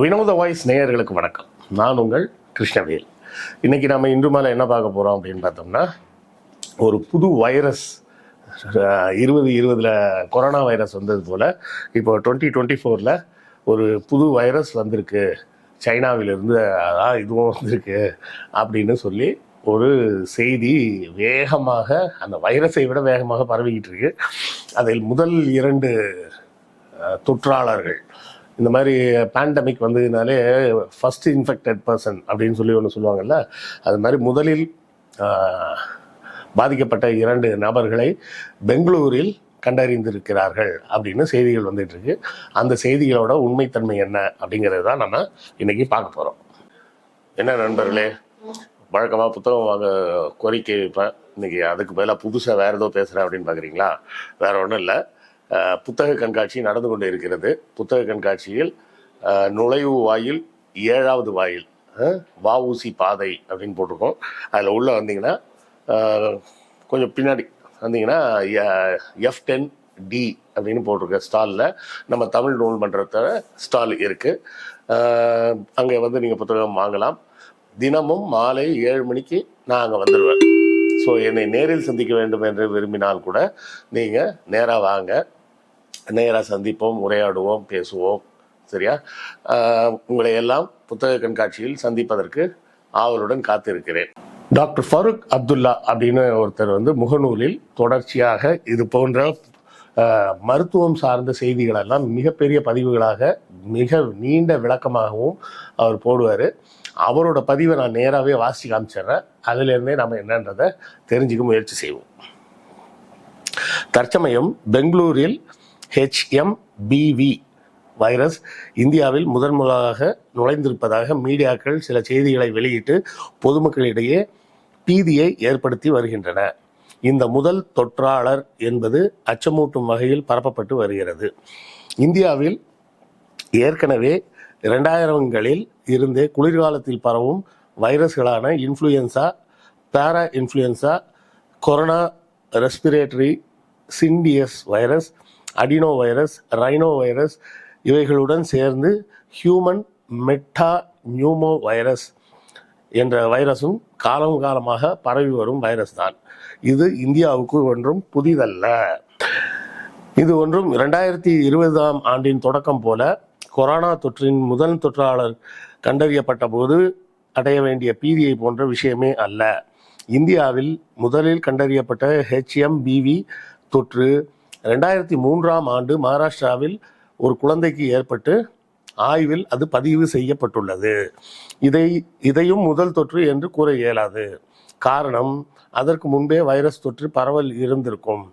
வினோத வாய்ஸ் நேயர்களுக்கு வணக்கம். நான் உங்கள் கிருஷ்ணவேல். இன்னைக்கு நம்ம இன்று மேலே என்ன பார்க்க போகிறோம் அப்படின்னு பார்த்தோம்னா ஒரு புது வைரஸ் இருபது இருபதில் கொரோனா வைரஸ் வந்தது போல் இப்போ டுவெண்ட்டி டுவெண்ட்டி ஃபோரில் ஒரு புது வைரஸ் வந்திருக்கு. சைனாவிலிருந்து அதான் இதுவும் வந்திருக்கு அப்படின்னு சொல்லி ஒரு செய்தி வேகமாக அந்த வைரஸை விட வேகமாக பரவிக்கிட்டு இருக்கு. அதில் முதல் இரண்டு தொற்றாளர்கள் இந்த மாதிரி பேண்டமிக் வந்ததுனாலே ஃபர்ஸ்ட் இன்ஃபெக்டட் பர்சன் அப்படின்னு சொல்லி ஒன்று சொல்லுவாங்கல்ல அது மாதிரி முதலில் பாதிக்கப்பட்ட இரண்டு நபர்களை பெங்களூரில் கண்டறிந்திருக்கிறார்கள் அப்படின்னு செய்திகள் வந்துட்டு இருக்கு. அந்த செய்திகளோட உண்மைத்தன்மை என்ன அப்படிங்கிறது தான் நம்ம இன்னைக்கு பார்க்க போகிறோம் என்ன நண்பர்களே வழக்கமாக புத்தகம் வாங்க கோரிக்கை வைப்பேன். இன்னைக்கு அதுக்கு பதிலாக புதுசாக வேறு ஏதோ பேசுகிறேன் அப்படின்னு பார்க்குறீங்களா வேற ஒன்றும் இல்லை. புத்தக கண்காட்சி நடந்து கொண்டு இருக்கிறது. புத்தக கண்காட்சியில் நுழைவு வாயில் ஏழாவது வாயில் அஹ், வஉசி பாதை அப்படின்னு போட்டிருக்கோம். அதில் உள்ளே வந்தீங்கன்னா கொஞ்சம் பின்னாடி வந்தீங்கன்னா எஃப் டென் டி அப்படின்னு போட்டிருக்க ஸ்டாலில் நம்ம தமிழ் நூல் மன்றத்தோட ஸ்டால் இருக்குது அங்கே வந்து நீங்கள் புத்தகம் வாங்கலாம். தினமும் மாலை ஏழு மணிக்கு நான் அங்கே வந்துடுவேன் ஸோ என்னை நேரில் சந்திக்க வேண்டும் என்று விரும்பினால் கூட நீங்கள் நேராக வாங்க. நேராக சந்திப்போம் உரையாடுவோம் பேசுவோம். சரியா? உங்களை எல்லாம் புத்தக கண்காட்சியில் சந்திப்பதற்கு ஆவலுடன் காத்திருக்கிறேன். டாக்டர் ஃபருக் அப்துல்லா அப்படின்னு ஒருத்தர் வந்து முகநூலில் தொடர்ச்சியாக இது போன்ற மருத்துவம் சார்ந்த செய்திகளெல்லாம் மிகப்பெரிய பதிவுகளாக மிக நீண்ட விளக்கமாகவும் அவர் போடுவார். அவரோட பதிவை நான் நேராகவே வாசி காமிச்சிடுறேன். அதுலேருந்தே நம்ம என்னன்றதை தெரிஞ்சுக்க முயற்சி செய்வோம். தற்சமயம் பெங்களூரில் ஹெச்எம்பிவி வைரஸ் இந்தியாவில் முதன் முதலாக நுழைந்திருப்பதாக மீடியாக்கள் சில செய்திகளை வெளியிட்டு பொதுமக்களிடையே பீதியை ஏற்படுத்தி வருகின்றன. இந்த முதல் தொற்றாளர் என்பது அச்சமூட்டும் வகையில் பரப்பப்பட்டு வருகிறது. இந்தியாவில் ஏற்கனவே இரண்டாயிரங்களில் இருந்தே குளிர்காலத்தில் பரவும் வைரஸ்களான influenza parainfluenza corona respiratory syncytial virus adenovirus rhinovirus இவைகளுடன் சேர்ந்து ஹியூமன் மெட்டா நியூமோ வைரஸ் என்ற வைரஸும் காலம் காலமாக பரவி வரும் வைரஸ் தான் இது இந்தியாவுக்கு ஒன்றும் புதிதல்ல. இது ஒன்றும் இரண்டாயிரத்தி இருபதாம் ஆண்டின் தொடக்கம் போல கொரோனா தொற்றின் முதல் தொற்றாளர் கண்டறியப்பட்ட போது அடைய வேண்டிய பீதியை போன்ற விஷயமே அல்ல. இந்தியாவில் முதலில் கண்டறியப்பட்ட ஹெச்எம்பிவி தொற்று ரெண்டாயிரத்தி மூன்றாம் ஆண்டு மகாராஷ்டிராவில் ஒரு குழந்தைக்கு ஏற்பட்டு ஆய்வில் அது பதிவு செய்யப்பட்டுள்ளது. இதை இதையும் முதல் தொற்று என்று கூற இயலாது. காரணம் அதற்கு முன்பே வைரஸ் தொற்று பரவல் இருந்திருக்கும்.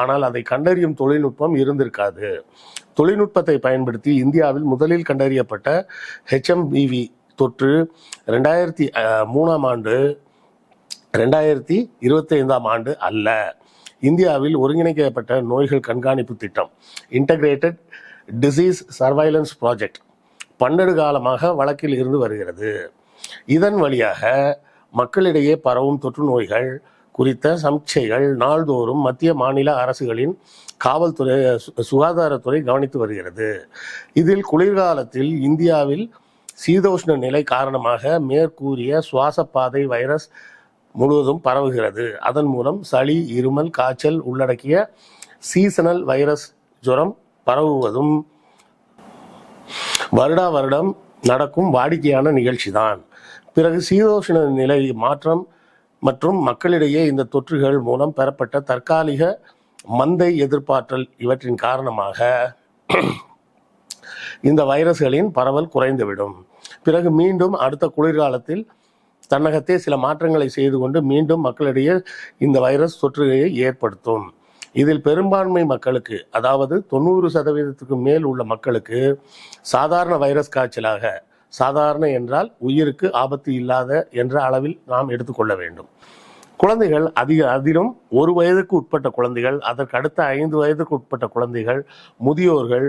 ஆனால் அதை கண்டறியும் தொழில்நுட்பம் இருந்திருக்காது. தொழில்நுட்பத்தை பயன்படுத்தி இந்தியாவில் முதலில் கண்டறியப்பட்ட ஹெச்எம்பிவி தொற்று ரெண்டாயிரத்தி மூணாம் ஆண்டு ரெண்டாயிரத்தி இருபத்தி ஐந்தாம் ஆண்டு அல்ல. இந்தியாவில் ஒருங்கிணைக்கப்பட்ட நோய்கள் கண்காணிப்பு திட்டம் இன்டகிரேட்டட் டிசீஸ் சர்வைலன்ஸ் ப்ராஜெக்ட் பன்னெடு காலமாக வழக்கில் இருந்து வருகிறது. இதன் வழியாக மக்களிடையே பரவும் தொற்று நோய்கள் குறித்த சமிச்சைகள் நாள்தோறும் மத்திய மாநில அரசுகளின் காவல்துறை சுகாதாரத்துறை கவனித்து வருகிறது. இதில் குளிர்காலத்தில் இந்தியாவில் சீதோஷ்ண நிலை காரணமாக மேற்கூறிய சுவாசப்பாதை வைரஸ் முழுவதும் பரவுகிறது. அதன் மூலம் சளி இருமல் காய்ச்சல் உள்ளடக்கிய சீசனல் வைரஸ் ஜுரம் பரவுவதும் வருடா வருடம் நடக்கும் வாடிக்கையான நிகழ்ச்சிதான். பிறகு சீதோஷ்ண நிலை மாற்றம் மற்றும் மக்களிடையே இந்த தொற்றுகள் மூலம் பெறப்பட்ட தற்காலிக மந்தை எதிர்ப்பாற்றல் இவற்றின் காரணமாக இந்த வைரஸ்களின் பரவல் குறைந்துவிடும். பிறகு மீண்டும் அடுத்த குளிர்காலத்தில் தன்னகத்தே சில மாற்றங்களை செய்து கொண்டு மீண்டும் மக்களிடையே இந்த வைரஸ் தொற்றுகையை ஏற்படுத்தும். இதில் பெரும்பான்மை மக்களுக்கு அதாவது தொண்ணூறு சதவீதத்துக்கு மேல் உள்ள மக்களுக்கு சாதாரண வைரஸ் காய்ச்சலாக சாதாரண என்றால் உயிருக்கு ஆபத்து இல்லாத என்ற அளவில் நாம் எடுத்துக்கொள்ள வேண்டும். குழந்தைகள் அதிக அதிலும் ஒரு வயதுக்கு உட்பட்ட குழந்தைகள் அதற்கு அடுத்த ஐந்து வயதுக்கு உட்பட்ட குழந்தைகள் முதியோர்கள்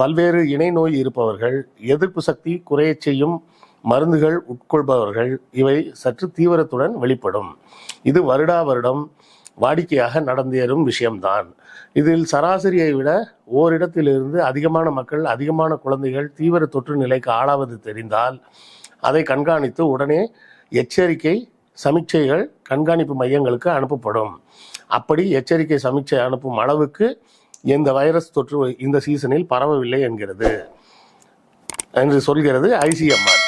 பல்வேறு இணை நோய் இருப்பவர்கள் எதிர்ப்பு சக்தி குறையச் செய்யும் மருந்துகள் உட்கொள்பவர்கள் இவை சற்று தீவிரத்துடன் வெளிப்படும். இது வருடா வருடம் வாடிக்கையாக நடந்தேறும் விஷயம்தான். இதில் சராசரியை விட ஓரிடத்திலிருந்து அதிகமான மக்கள் அதிகமான குழந்தைகள் தீவிர தொற்று நிலைக்கு ஆளாவது தெரிந்தால் அதை கண்காணித்து உடனே எச்சரிக்கை சமீட்சைகள் கண்காணிப்பு மையங்களுக்கு அனுப்பப்படும். அப்படி எச்சரிக்கை சமீட்சை அனுப்பும் அளவுக்கு இந்த வைரஸ் தொற்று இந்த சீசனில் பரவவில்லை என்கிறது. என்று சொல்கிறது ஐசிஎம்ஆர்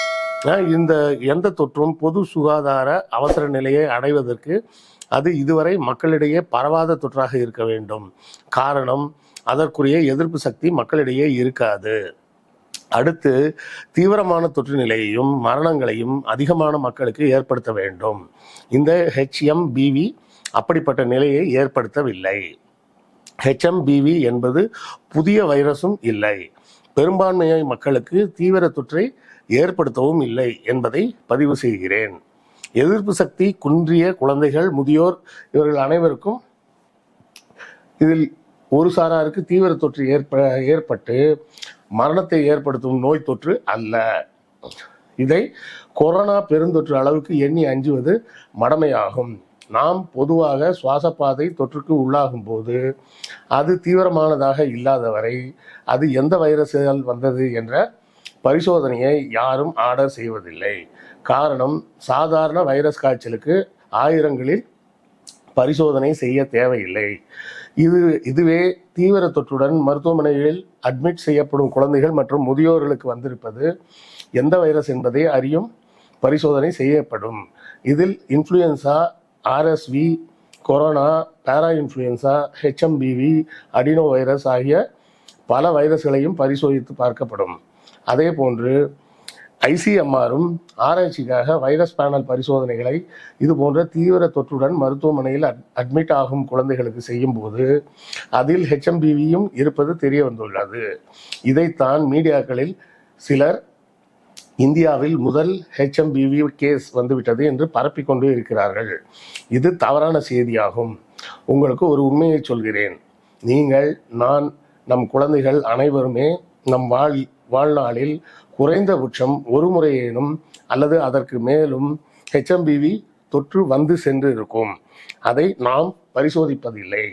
இந்த எந்த தொற்றும் பொது சுகாதார அவசர நிலையை அடைவதற்கு அது இதுவரை மக்களிடையே பரவாத தொற்றாக இருக்க வேண்டும். காரணம் அதற்குரிய எதிர்ப்பு சக்தி மக்களிடையே இருக்காது. அடுத்து தீவிரமான தொற்று நிலையையும் மரணங்களையும் அதிகமான மக்களுக்கு ஏற்படுத்த வேண்டும். இந்த ஹெச்எம்பிவி அப்படிப்பட்ட நிலையை ஏற்படுத்தவில்லை. ஹெச்எம்பிவி என்பது புதிய வைரஸும் இல்லை. பெரும்பான்மையை மக்களுக்கு தீவிர தொற்றை ஏற்படுத்தவும் இல்லை என்பதை பதிவு செய்கிறேன். எதிர்ப்பு சக்தி குன்றிய குழந்தைகள் முதியோர் இவர்கள் அனைவருக்கும் இதில் ஒரு சாராருக்கு தீவிர தொற்று ஏற்ப ஏற்பட்டு மரணத்தை ஏற்படுத்தும் நோய் தொற்று அல்ல. இதை கொரோனா பெருந்தொற்று அளவுக்கு எண்ணி அஞ்சுவது மடமையாகும். நாம் பொதுவாக சுவாசப்பாதை தொற்றுக்கு உள்ளாகும் போது அது தீவிரமானதாக இல்லாதவரை அது எந்த வைரஸால் வந்தது என்ற பரிசோதனையை யாரும் ஆர்டர் செய்வதில்லை. காரணம் சாதாரண வைரஸ் காய்ச்சலுக்கு ஆயிரங்களில் பரிசோதனை செய்ய தேவையில்லை. இது இதுவே தீவிர தொற்றுடன் மருத்துவமனைகளில் அட்மிட் செய்யப்படும் குழந்தைகள் மற்றும் முதியோர்களுக்கு வந்திருப்பது எந்த வைரஸ் என்பதை அறியும் பரிசோதனை செய்யப்படும். இதில் influenza RSV corona parainfluenza HMPV adenovirus ஆகிய பல வைரஸ்களையும் பரிசோதித்து பார்க்கப்படும். அதே போன்று ஐசிஎம்ஆரும் ஆராய்ச்சிக்காக வைரஸ் பேனல் பரிசோதனைகளை இது போன்ற தீவிர தொற்றுடன் மருத்துவமனையில் அட் அட்மிட் ஆகும் குழந்தைகளுக்கு செய்யும்போது அதில் ஹெச்எம்பிவியும் இருப்பது தெரிய வந்துள்ளது இதைத்தான் மீடியாக்களில் சிலர் இந்தியாவில் முதல் ஹெச்எம்பிவி கேஸ் வந்துவிட்டது என்று பரப்பிக்கொண்டு இருக்கிறார்கள். இது தவறான செய்தியாகும். உங்களுக்கு ஒரு உண்மையை சொல்கிறேன். நீங்கள் நான் நம் குழந்தைகள் அனைவருமே நம் வாழ் வாழ்நாளில் குறைந்தபட்சம் ஒரு முறையேனும் அல்லது அதற்கு மேலும் ஹெச்எம்பிவி தொற்று வந்து சென்று இருக்கும் அதை நாம் பரிசோதிப்பதில்லை.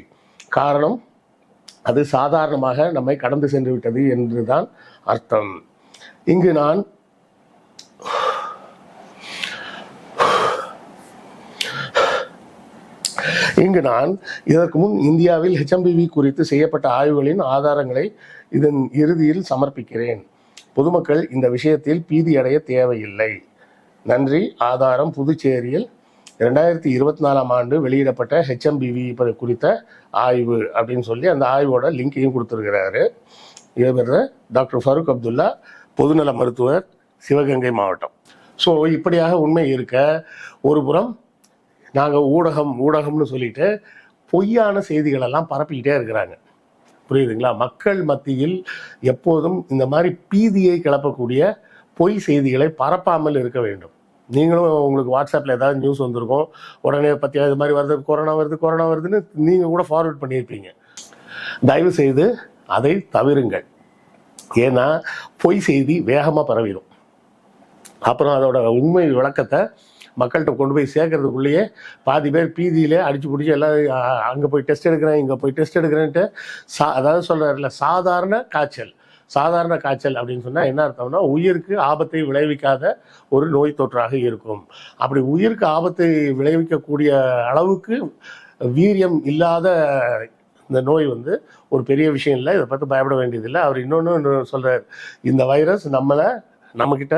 காரணம் அது சாதாரணமாக நம்மை கடந்து சென்று விட்டது என்றுதான் அர்த்தம். இங்கு நான் இங்கு நான் இதற்கு முன் இந்தியாவில் ஹெச்எம்பிவி குறித்து செய்யப்பட்ட ஆய்வுகளின் ஆதாரங்களை இதன் இறுதியில் சமர்ப்பிக்கிறேன். பொதுமக்கள் இந்த விஷயத்தில் பீதியடைய தேவையில்லை. நன்றி. ஆதாரம் புதுச்சேரியில் ரெண்டாயிரத்தி இருபத்தி நாலாம் ஆண்டு வெளியிடப்பட்ட ஹெச்எம்பிவி குறித்த ஆய்வு அப்படின்னு சொல்லி அந்த ஆய்வோட லிங்கையும் கொடுத்துருக்கிறாரு. இவர் டாக்டர் ஃபருக் அப்துல்லா பொதுநல மருத்துவர் சிவகங்கை மாவட்டம். ஸோ இப்படியாக உண்மை இருக்க ஒரு புறம் நாங்கள் ஊடகம் ஊடகம்னு சொல்லிட்டு பொய்யான செய்திகளெல்லாம் பரப்பிக்கிட்டே இருக்கிறாங்க. புரியுதுங்களா? மக்கள் மத்தியில் எப்போதும் இந்த மாதிரி பீதியை கிளப்பக்கூடிய பொய் செய்திகளை பரப்பாமல் இருக்க வேண்டும். நீங்களும் உங்களுக்கு வாட்ஸ்அப்பில் ஏதாவது நியூஸ் வந்திருக்கும். உடனே பற்றியா இது மாதிரி வருது கொரோனா வருது கொரோனா வருதுன்னு நீங்கள் கூட ஃபார்வர்ட் பண்ணியிருப்பீங்க. தயவு செய்து அதை தவிருங்கள். ஏன்னா பொய் செய்தி வேகமாக பரவிடும் அப்புறம் அதோட உண்மை விளக்கத்தை மக்கள்கிட்ட கொண்டு போய் சேர்க்கறதுக்குள்ளேயே பாதி பேர் பீதியிலே அடிச்சு பிடிச்சி எல்லாம் அங்கே போய் டெஸ்ட் எடுக்கிறேன் இங்கே போய் டெஸ்ட் எடுக்கிறேன்ட்டு சா அதாவது சொல்கிறாருல சாதாரண காய்ச்சல் சாதாரண காய்ச்சல் அப்படின்னு சொன்னால் என்ன அர்த்தம்னா உயிருக்கு ஆபத்தை விளைவிக்காத ஒரு நோய் தொற்றாக இருக்கும். அப்படி உயிருக்கு ஆபத்தை விளைவிக்கக்கூடிய அளவுக்கு வீரியம் இல்லாத இந்த நோய் வந்து ஒரு பெரிய விஷயம் இல்லை. இதை பற்றி பயப்பட வேண்டியதில்லை. அவர் இன்னொன்று சொல்கிறார் இந்த வைரஸ் நம்மளை நம்மக்கிட்ட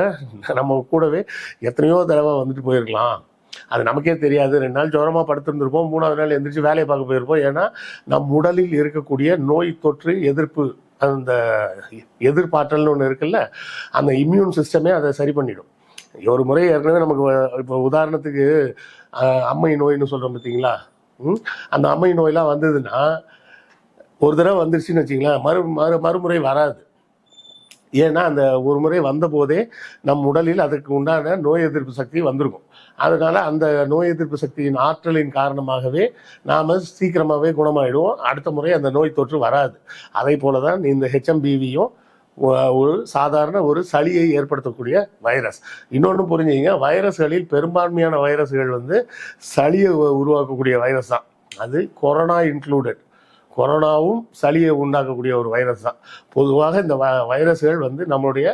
நம்ம கூடவே எத்தனையோ தடவை வந்துட்டு போயிருக்கலாம். அது நமக்கே தெரியாது. ரெண்டு நாள் ஜுரமாக படுத்திருந்திருப்போம். மூணாவது நாள் எந்திரிச்சு வேலையை பார்க்க போயிருப்போம். ஏன்னா நம் உடலில் இருக்கக்கூடிய நோய் தொற்று எதிர்ப்பு அந்த எதிர்பாற்றல்னு ஒன்று இருக்குல்ல அந்த இம்யூன் சிஸ்டமே அதை சரி பண்ணிடும். ஒரு முறை ஏற்கனவே நமக்கு இப்போ உதாரணத்துக்கு அம்மை நோய்னு சொல்கிறோம் பார்த்தீங்களா ம்? அந்த அம்மை நோயெலாம் வந்ததுன்னா ஒரு தடவை வந்துருச்சுன்னு வச்சிங்களேன் மறு மறு மறுமுறை வராது. ஏன்னா அந்த ஒரு முறை வந்த போதே நம் உடலில் அதற்கு உண்டான நோய் எதிர்ப்பு சக்தி வந்திருக்கும். அதனால அந்த நோய் எதிர்ப்பு சக்தியின் ஆற்றலின் காரணமாகவே நாம் சீக்கிரமாகவே குணமாயிடுவோம். அடுத்த முறை அந்த நோய் தொற்று வராது. அதே போல தான் இந்த ஹெச்எம்பிவியும் ஒரு சாதாரண ஒரு சளியை ஏற்படுத்தக்கூடிய வைரஸ். இன்னொன்று புரிஞ்சுங்க வைரஸ்களில் பெரும்பான்மையான வைரஸ்கள் வந்து சளியை உருவாக்கக்கூடிய வைரஸ் தான். அது கொரோனா இன்க்ளூடட் கொரோனாவும் சளியை உண்டாக்கக்கூடிய ஒரு வைரஸ் தான். பொதுவாக இந்த வ வைரஸ்கள் வந்து நம்மளுடைய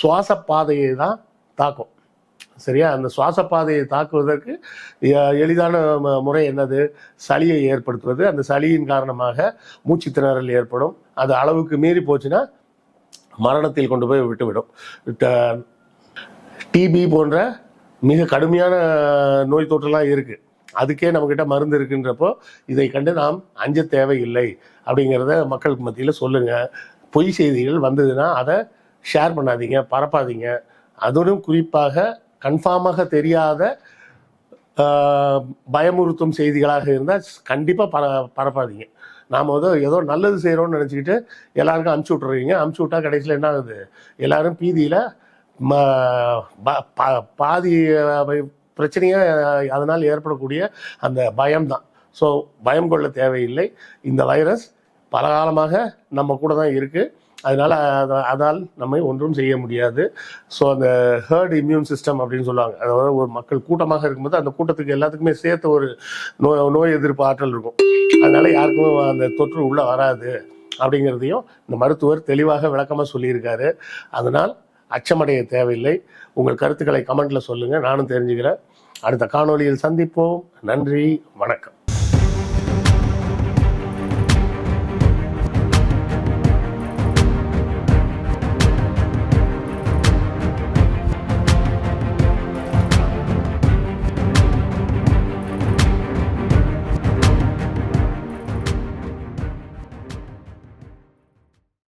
சுவாச பாதையை தான் தாக்கும். சரியா? அந்த சுவாச பாதையை தாக்குவதற்கு எளிதான முறை என்னது? சளியை ஏற்படுத்துவது. அந்த சளியின் காரணமாக மூச்சு திணறல் ஏற்படும். அது அளவுக்கு மீறி போச்சுன்னா மரணத்தில் கொண்டு போய் விட்டுவிடும் டிபி போன்ற மிக கடுமையான நோய் தொற்றுலாம் இருக்குது அதுக்கே நம்மக்கிட்ட மருந்து இருக்குன்றப்போ இதை கண்டு நாம் அஞ்ச தேவையில்லை அப்படிங்கிறத மக்களுக்கு மத்தியில் சொல்லுங்கள் பொய் செய்திகள் வந்ததுன்னா அதை ஷேர் பண்ணாதீங்க பரப்பாதீங்க. அதோடும் குறிப்பாக கன்ஃபார்மாக தெரியாத பயமுறுத்தும் செய்திகளாக இருந்தால் கண்டிப்பாக பர பரப்பாதீங்க. நாம் வந்து ஏதோ நல்லது செய்கிறோம்னு நினச்சிக்கிட்டு எல்லாருக்கும் அமுச்சு விட்றீங்க அமுச்சு விட்டா கடைசியில் என்ன ஆகுது? எல்லாரும் பீதியில் ம ப- பா- பாதி பிரச்சனையே அதனால் ஏற்படக்கூடிய அந்த பயம்தான். ஸோ பயம் கொள்ள தேவையில்லை. இந்த வைரஸ் பல காலமாக நம்ம கூட தான் இருக்குது அதனால் அதால் நம்மை ஒன்றும் செய்ய முடியாது. ஸோ அந்த ஹேர்ட் இம்யூன் சிஸ்டம் அப்படின்னு சொல்லுவாங்க. அதாவது ஒரு மக்கள் கூட்டமாக இருக்கும்போது அந்த கூட்டத்துக்கு எல்லாத்துக்குமே சேர்த்து ஒரு நோய் நோய் எதிர்ப்பு ஆற்றல் இருக்கும். அதனால் யாருக்கும் அந்த தொற்று உள்ளே வராது. அப்படிங்கிறதையும் இந்த மருத்துவர் தெளிவாக விளக்கமாக சொல்லியிருக்காரு. அதனால் அச்சமடைய தேவையில்லை. உங்கள் கருத்துக்களை கமெண்ட்ல சொல்லுங்கள் நானும் தெரிஞ்சுக்கிறேன். அடுத்த காணொளியில் சந்திப்போம். நன்றி. வணக்கம்.